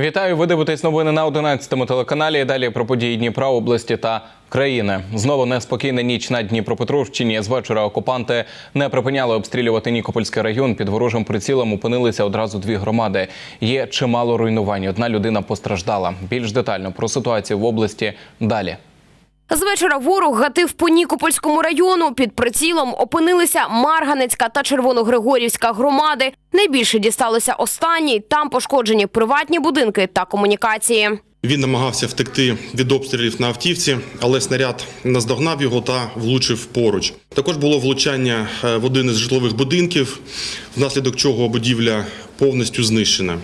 Вітаю! Ви дивитесь новини на 11-му телеканалі. Далі про події Дніпра, області та країни. Знову неспокійна ніч на Дніпропетровщині. З вечора окупанти не припиняли обстрілювати Нікопольський район. Під ворожим прицілом опинилися одразу дві громади. Є чимало руйнувань. Одна людина постраждала. Більш детально про ситуацію в області далі. З вечора ворог гатив по Нікопольському району. Під прицілом опинилися Марганецька та Червоногригорівська громади. Найбільше дісталося останній. Там пошкоджені приватні будинки та комунікації. Він намагався втекти від обстрілів на автівці, але снаряд наздогнав його та влучив поруч. Також було влучання е, в один із житлових будинків, внаслідок чого будівля повністю знищена.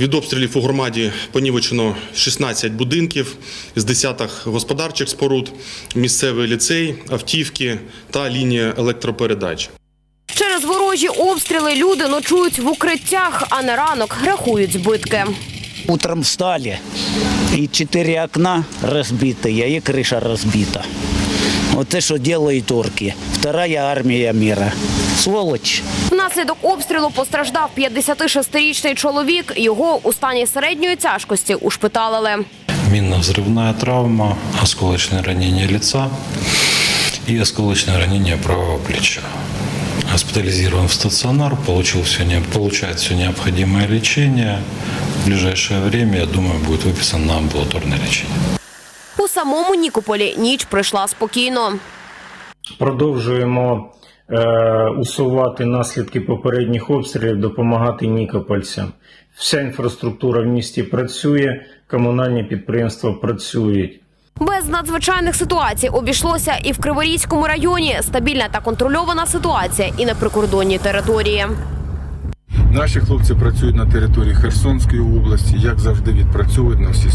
Від обстрілів у громаді понівечено 16 будинків з десяток господарчих споруд, місцевий ліцей, автівки та лінія електропередач. Через ворожі обстріли люди ночують в укриттях, а на ранок рахують збитки. Утром встали, и четыре окна разбитые, и крыша разбита. Вот это что делают орки. Вторая армия мира. Сволочь. Внаслідок обстрілу постраждав 56-річний чоловік. Його у стані середньої тяжкості ушпиталили. Минно-взрывная травма, осколочное ранение лица и осколочное ранение правого плеча. Госпитализирован в стационар, получил все, не- получает все необходимое лечение. В ближайшее время, я думаю, будет выписан на амбулаторное лечение. У самому Нікополі ніч пройшла спокійно. Продовжуємо е, усувати наслідки попередніх обстрілів, допомагати нікопольцям. Вся інфраструктура в місті працює, комунальні підприємства працюють. Без надзвичайних ситуацій обійшлося і в Криворізькому районі. Стабільна та контрольована ситуація і на прикордонній території. Наші хлопці працюють на території Херсонської області, як завжди відпрацьовують на всі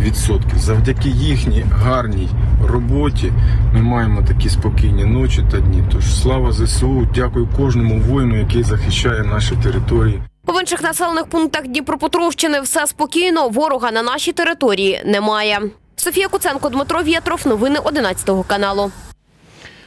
100%. Завдяки їхній гарній роботі ми маємо такі спокійні ночі та дні. Тож слава ЗСУ, дякую кожному воїну, який захищає наші території. В інших населених пунктах Дніпропетровщини все спокійно. Ворога на нашій території немає. Софія Куценко, Дмитро Вєтров. Новини 11 каналу.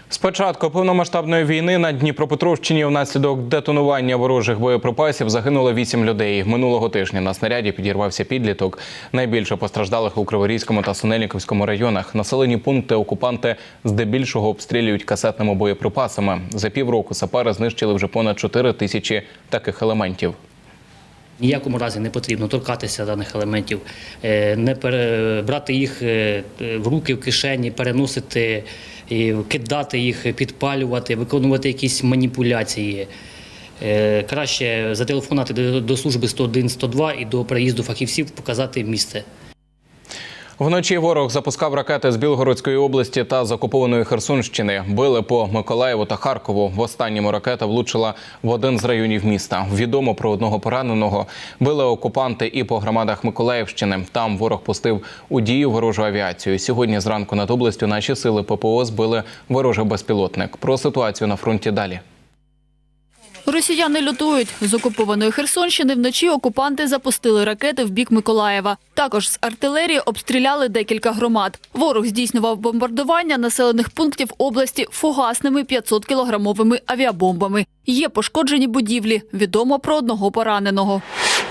З початку повномасштабної війни на Дніпропетровщині внаслідок детонування ворожих боєприпасів загинуло вісім людей. Минулого тижня на снаряді підірвався підліток. Найбільше постраждалих у Криворізькому та Синельниковському районах. Населені пункти окупанти здебільшого обстрілюють касетними боєприпасами. За півроку сапари знищили вже понад 4 тисячі таких елементів. Ніякому разі не потрібно торкатися даних елементів, е, не брати їх е, в руки, в кишені, переносити, і кидати їх, підпалювати, виконувати якісь маніпуляції. Е, Краще зателефонувати до- до служби 101-102 і до приїзду фахівців показати місце. Вночі ворог запускав ракети з Білгородської області та з окупованої Херсонщини. Били по Миколаєву та Харкову. В останньому ракета влучила в один з районів міста. Відомо про одного пораненого. Били окупанти і по громадах Миколаївщини. Там ворог пустив у дію ворожу авіацію. Сьогодні зранку над областю наші сили ППО збили ворожий безпілотник. Про ситуацію на фронті далі. Росіяни лютують. З окупованої Херсонщини вночі окупанти запустили ракети в бік Миколаєва. Також з артилерії обстріляли декілька громад. Ворог здійснював бомбардування населених пунктів області фугасними 500-кілограмовими авіабомбами. Є пошкоджені будівлі. Відомо про одного пораненого.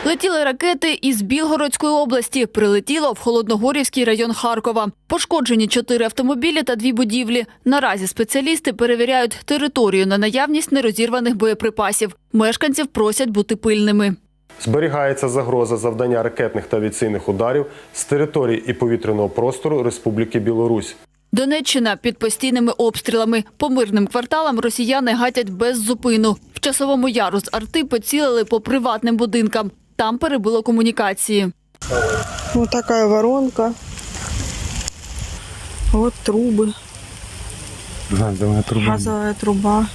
Летіли ракети із Білгородської області. Прилетіло в Холодногорівський район Харкова. Пошкоджені чотири автомобілі та дві будівлі. Наразі спеціалісти перевіряють територію на наявність нерозірваних боєприпасів. Мешканців просять бути пильними. Зберігається загроза завдання ракетних та авіаційних ударів з території і повітряного простору Республіки Білорусь. Донеччина під постійними обстрілами. По мирним кварталам росіяни гатять без зупину. В часовому яру з арти поцілили по приватним будинкам. Там перебило комунікації. Вот такая воронка. Вот трубы. Газовая труба.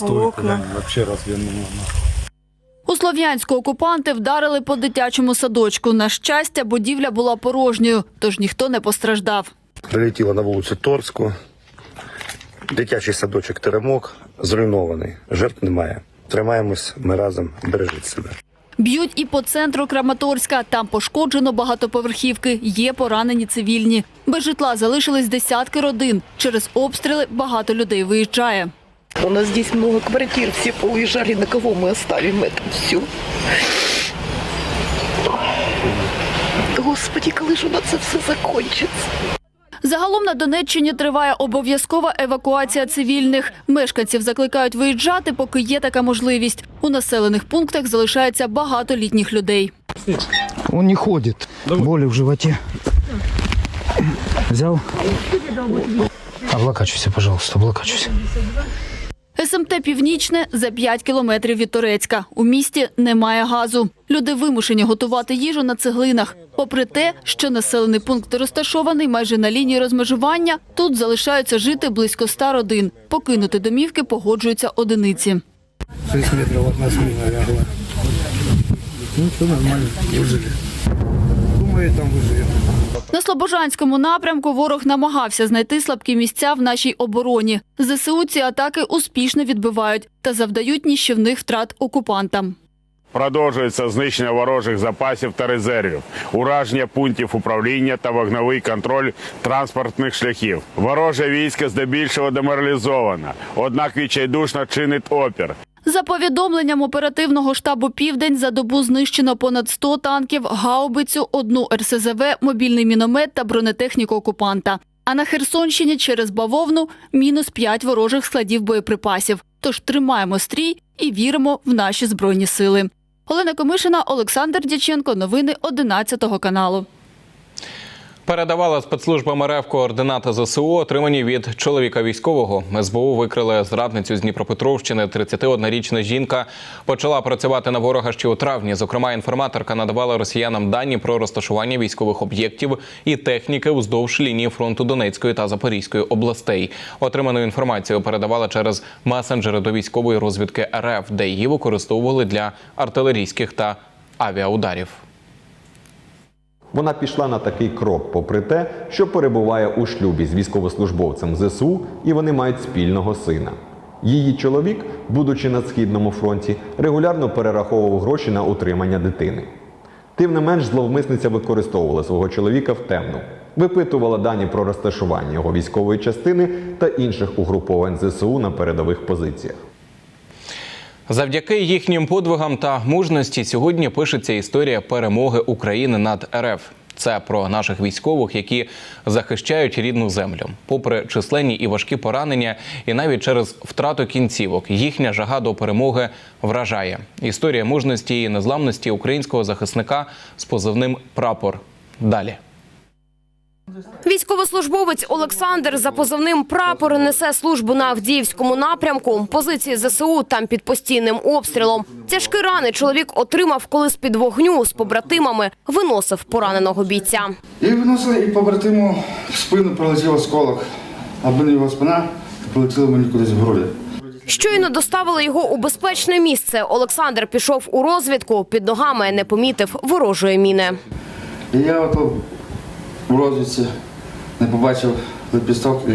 Окна. Вообще розвернено. У Слов'янську окупанти вдарили по дитячому садочку. На щастя, будівля була порожньою, тож ніхто не постраждав. Прилетіла на вулицю Торську. Дитячий садочок Теремок зруйнований. Жертв немає. Тримаємось ми разом, бережіть себе. Б'ють і по центру Краматорська. Там пошкоджено багатоповерхівки. Є поранені цивільні. Без житла залишились десятки родин. Через обстріли багато людей виїжджає. У нас здесь много квартир, все поуезжали, на кого мы оставим это все. Господи, коли ж у нас це все закінчиться? Загалом на Донеччині триває обов'язкова евакуація цивільних. Мешканців закликають виїжджати, поки є така можливість. У населених пунктах залишається багато літніх людей. Він не ходить, болі в животі. Взяв. Облокачивайся, пожалуйста, облокачивайся. СМТ «Північне» за 5 кілометрів від Торецька. У місті немає газу. Люди вимушені готувати їжу на цеглинах. Попри те, що населений пункт розташований майже на лінії розмежування, тут залишаються жити близько 100 родин. Покинути домівки погоджуються одиниці. 6 метров одна смена лягла. Ну, все нормально, выжили. Думаю, там выживем. На Слобожанському напрямку ворог намагався знайти слабкі місця в нашій обороні. ЗСУ ці атаки успішно відбивають та завдають ніщівних втрат окупантам. Продовжується знищення ворожих запасів та резервів, ураження пунктів управління та вогневий контроль транспортних шляхів. Вороже військо здебільшого деморалізовано, однак відчайдушно чинить опір. За повідомленням оперативного штабу «Південь» за добу знищено понад 100 танків, гаубицю, одну РСЗВ, мобільний міномет та бронетехніку окупанта. А на Херсонщині через бавовну мінус 5 ворожих складів боєприпасів. Тож тримаємо стрій і віримо в наші збройні сили. Олена Комишина, Олександр Дяченко. Новини 11 каналу. Передавала спецслужбам РФ координати ЗСУ, отримані від чоловіка військового. СБУ викрили зрадницю з Дніпропетровщини. 31-річна жінка почала працювати на ворога ще у травні. Зокрема, інформаторка надавала росіянам дані про розташування військових об'єктів і техніки вздовж лінії фронту Донецької та Запорізької областей. Отриману інформацію передавала через месенджери до військової розвідки РФ, де її використовували для артилерійських та авіаударів. Вона пішла на такий крок, попри те, що перебуває у шлюбі з військовослужбовцем ЗСУ, і вони мають спільного сина. Її чоловік, будучи на східному фронті, регулярно перераховував гроші на утримання дитини. Тим не менш, зловмисниця використовувала свого чоловіка в темну, випитувала дані про розташування його військової частини та інших угруповань ЗСУ на передових позиціях. Завдяки їхнім подвигам та мужності сьогодні пишеться історія перемоги України над РФ. Це про наших військових, які захищають рідну землю. Попри численні і важкі поранення, і навіть через втрату кінцівок, їхня жага до перемоги вражає. Історія мужності і незламності українського захисника з позивним прапор. Далі. Військовослужбовець Олександр за позивним прапор несе службу на Авдіївському напрямку. Позиції ЗСУ там під постійним обстрілом. Тяжкі рани чоловік отримав, коли з під вогню з побратимами виносив пораненого бійця. І виносили, і побратиму в спину пролетів осколок, аби не його спина, полетіла мені кудись в груди. Щойно доставили його у безпечне місце. Олександр пішов у розвідку. Під ногами не помітив ворожої міни. І я ото в розвідці не побачив лепісток і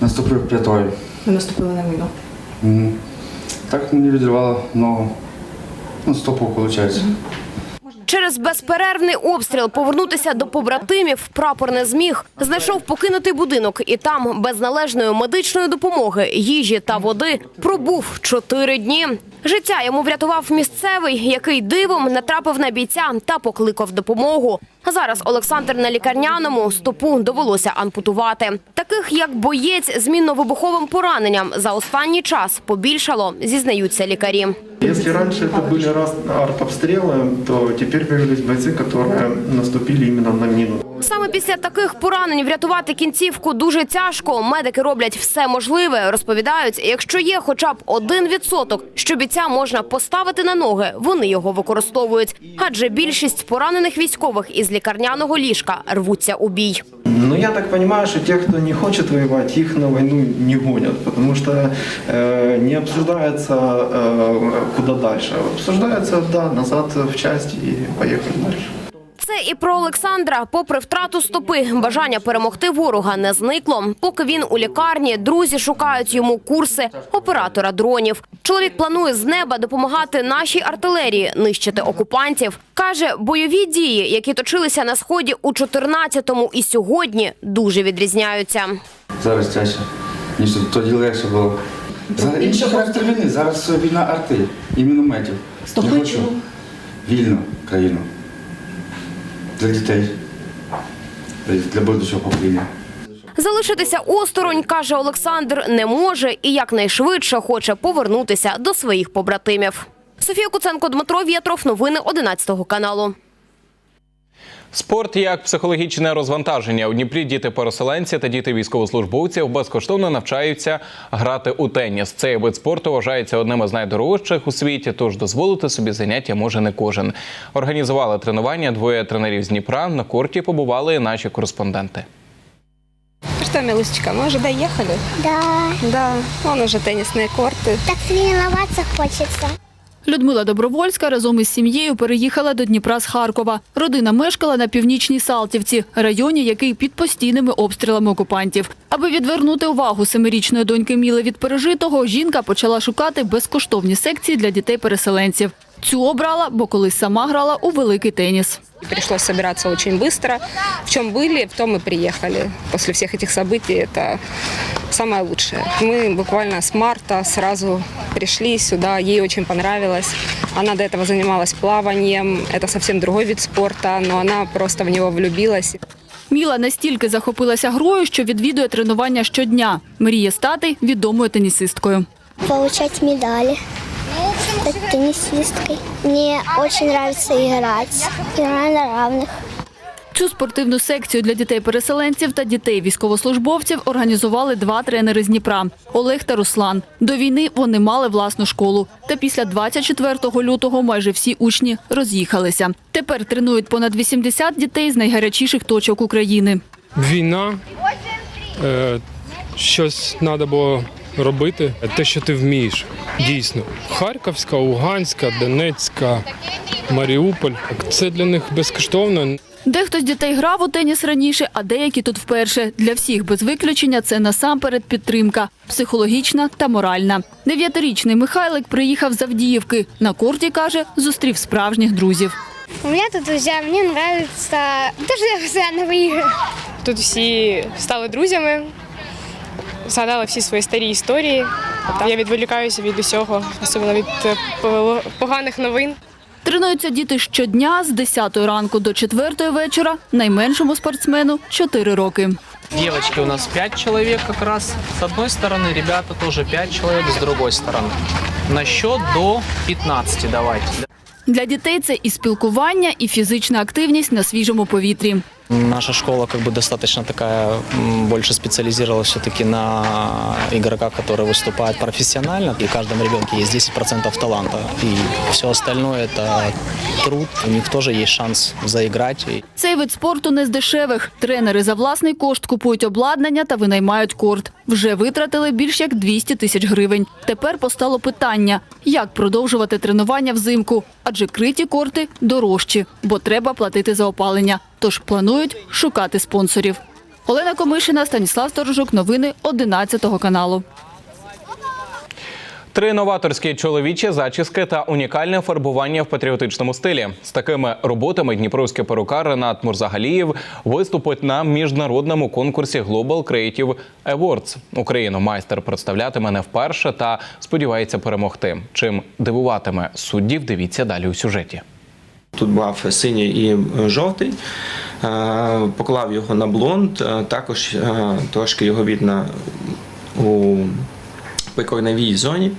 наступив п'ятою. Ви наступили на міну. Мгм. Так мені відірвало ногу. Ну, стопу, виходить. Через безперервний обстріл повернутися до побратимів прапор не зміг. Знайшов покинутий будинок і там без належної медичної допомоги, їжі та води пробув чотири дні. Життя йому врятував місцевий, який дивом натрапив на бійця та покликав допомогу. Зараз Олександр на лікарняному стопу довелося ампутувати. Таких як боєць з мінно-вибуховим пораненням за останній час побільшало, зізнаються лікарі. Если раньше это были раз артобстрелы, то теперь появились бойцы, которые наступили именно на мину. Саме після таких поранень врятувати кінцівку дуже тяжко. Медики роблять все можливе. Розповідають, якщо є хоча б один відсоток, що бійця можна поставити на ноги, вони його використовують. Адже більшість поранених військових із лікарняного ліжка рвуться у бій. Но я так понимаю, что те, кто не хочет воевать, их на войну не гонят, потому что э, не обсуждается, э, куда дальше. Обсуждается, да, назад в часть и поехали дальше. Це і про Олександра. Попри втрату стопи, бажання перемогти ворога не зникло. Поки він у лікарні, друзі шукають йому курси оператора дронів. Чоловік планує з неба допомагати нашій артилерії нищити окупантів. Каже, бойові дії, які точилися на сході у 14-му і сьогодні, дуже відрізняються. Зараз тяжче, ніж тоді легше було. Зараз інший характер війни, зараз війна арти і мінометів. Я хочу вільну країну. Для дітей, для будущого покоління. Залишитися осторонь, каже Олександр, не може і якнайшвидше хоче повернутися до своїх побратимів. Софія Куценко, Дмитро Вєтров. Новини 11 каналу. Спорт як психологічне розвантаження. У Дніпрі діти-переселенці та діти військовослужбовців безкоштовно навчаються грати у теніс. Цей вид спорту вважається одним із найдорожчих у світі, тож дозволити собі заняття може не кожен. Організували тренування двоє тренерів з Дніпра. На корті побували і наші кореспонденти. Что, Милусечка, мы уже доехали? Да. Да, вон уже теннисные корты. Так тренироваться хочется. Людмила Добровольська разом із сім'єю переїхала до Дніпра з Харкова. Родина мешкала на північній Салтівці, районі, який під постійними обстрілами окупантів. Аби відвернути увагу семирічної доньки Міли від пережитого, жінка почала шукати безкоштовні секції для дітей-переселенців. Цю обрала, бо колись сама грала у великий теніс. И пришлось собираться очень быстро. В чем были, в том и приехали. После всех этих событий это самое лучшее. Мы буквально с марта сразу пришли сюда, ей очень понравилось. Она до этого занималась плаванием, это совсем другой вид спорта, но она просто в него влюбилась. Міла настільки захопилася грою, що відвідує тренування щодня. Мріє стати відомою тенісисткою. Получать медали. Стать теннисисткой. Мне очень нравится играть. Играю на равных. Цю спортивну секцію для дітей-переселенців та дітей військовослужбовців організували два тренери з Дніпра – Олег та Руслан. До війни вони мали власну школу. Та після 24 лютого майже всі учні роз'їхалися. Тепер тренують понад 80 дітей з найгарячіших точок України. Війна, е, щось треба було робити, те, що ти вмієш, дійсно. Харківська, Луганська, Донецька, Маріуполь. Це для них безкоштовно. Дехто з дітей грав у теніс раніше, а деякі тут вперше. Для всіх без виключення це насамперед підтримка – психологічна та моральна. Дев'ятирічний Михайлик приїхав з Авдіївки. На корті, каже, зустрів справжніх друзів. У меня тут друзья, мне нравится то, что я постоянно выигрываю. Тут всі стали друзями, згадали всі свої старі історії. Я відволікаюся від усього, особливо від е, поганих новин. Тренуються діти щодня з 10 ранку до 4 вечора. Найменшому спортсмену – 4 роки. Девочки у нас 5 человек как раз. С одной стороны, ребята тоже 5 человек с другой стороны. На счет до 15 давайте. Для дітей це і спілкування, і фізична активність на свіжому повітрі. Наша школа как бы достаточно такая, м, больше специализировалась все-таки на игрока, который выступает профессионально. И в каждом ребенке есть 10% таланта. И все остальное это труд. У них тоже есть шанс заиграть. И Цей вид спорту не з дешевих. Тренери за власний кошт купують обладнання та винаймають корт. Вже витратили більш як 200 тисяч гривень. Тепер постало питання, як продовжувати тренування взимку, адже криті корти дорожчі, бо треба платити за опалення. Тож планують шукати спонсорів. Олена Комишина, Станіслав Сторожук. Новини 11 каналу. Три новаторські чоловічі зачіски та унікальне фарбування в патріотичному стилі. З такими роботами дніпровський перукар Ренат Мурзагалієв виступить на міжнародному конкурсі Global Creative Awards. Україну майстер представлятиме не вперше та сподівається перемогти. Чим дивуватиме суддів, дивіться далі у сюжеті. Тут був синій і жовтий. Е, Поклав його на блонд. Е, Також е, трошки його видно у прикорневій зоні.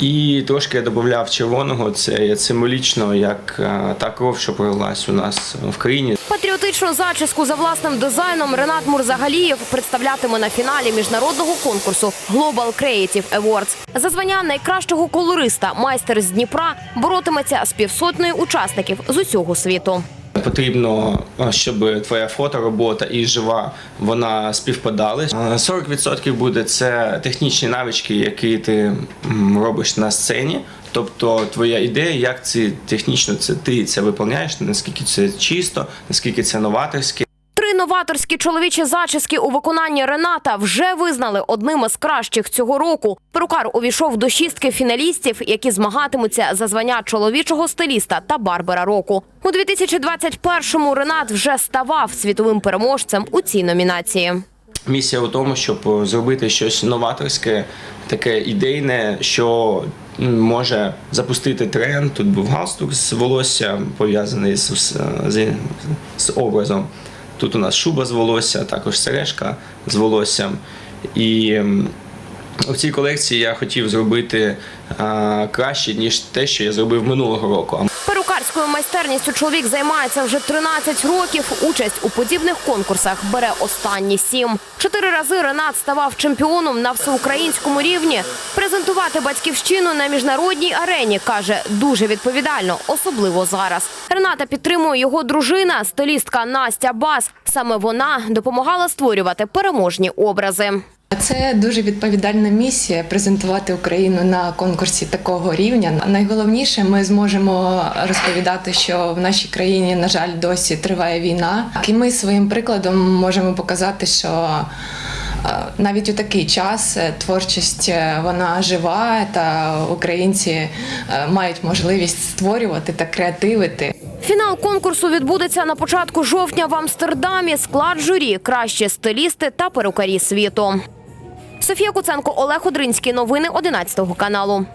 І трошки я додав червоного. Це символічно, як е, та кров, що пролилась у нас в країні. Патріотичну зачіску за власним дизайном Ренат Мурзагалієв представлятиме на фіналі міжнародного конкурсу Global Creative Awards. За звання найкращого колориста майстер з Дніпра боротиметься з півсотнею учасників з усього світу. Потрібно, щоб твоя фоторобота і жива вона співпадали. Е, 40% буде це технічні навички, які ти робиш на сцені. Тобто твоя ідея, як це технічно це ти це виконуєш, наскільки це чисто, наскільки це новаторське. Три новаторські чоловічі зачіски у виконанні Рената вже визнали одним із кращих цього року. Перукар увійшов до шістки фіналістів, які змагатимуться за звання чоловічого стиліста та барбера року. У 2021-му Ренат вже ставав світовим переможцем у цій номінації. Місія у тому, щоб зробити щось новаторське, таке ідейне, що може запустити тренд. Тут був галстук з волосся, пов'язаний з, з, з, образом. Тут у нас шуба з волосся, також сережка з волоссям. І в цій колекції я хотів зробити а, краще, ніж те, що я зробив минулого року. Перукарською майстерністю чоловік займається вже 13 років. Участь у подібних конкурсах бере останні сім. Чотири рази Ренат ставав чемпіоном на всеукраїнському рівні. Презентувати батьківщину на міжнародній арені каже дуже відповідально, особливо зараз. Рената підтримує його дружина, стилістка Настя Бас. Саме вона допомагала створювати переможні образи. Це дуже відповідальна місія презентувати Україну на конкурсі такого рівня. Найголовніше, ми зможемо розповідати, що в нашій країні, на жаль, досі триває війна. І ми своїм прикладом можемо показати, що е, навіть у такий час е, творчість е, вона жива, та українці мають можливість створювати та креативити. Фінал конкурсу відбудеться на початку жовтня в Амстердамі. Склад журі кращі стилісти та перукарі світу. Софія Куценко, Олег Одринський. Новини 11 каналу.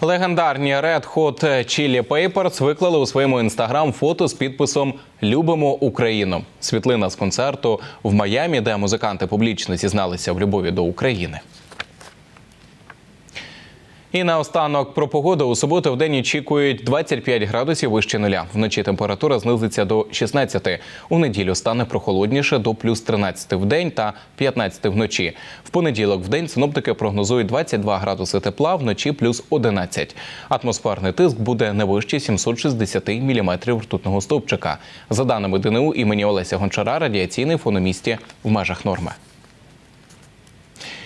Легендарні Red Hot Chili Peppers виклали у своєму інстаграм фото з підписом Любимо Україну. Світлина з концерту в Майамі, де музиканти публічно зізналися в любові до України. І наостанок про погоду у суботу в день очікують 25 градусів вище нуля. Вночі температура знизиться до 16. У неділю стане прохолодніше до плюс 13 в день та 15 вночі. В понеділок в день синоптики прогнозують 22 градуси тепла, вночі плюс 11. Атмосферний тиск буде не вище 760 міліметрів ртутного стовпчика. За даними ДНУ імені Олеся Гончара, радіаційний фон у місті в межах норми.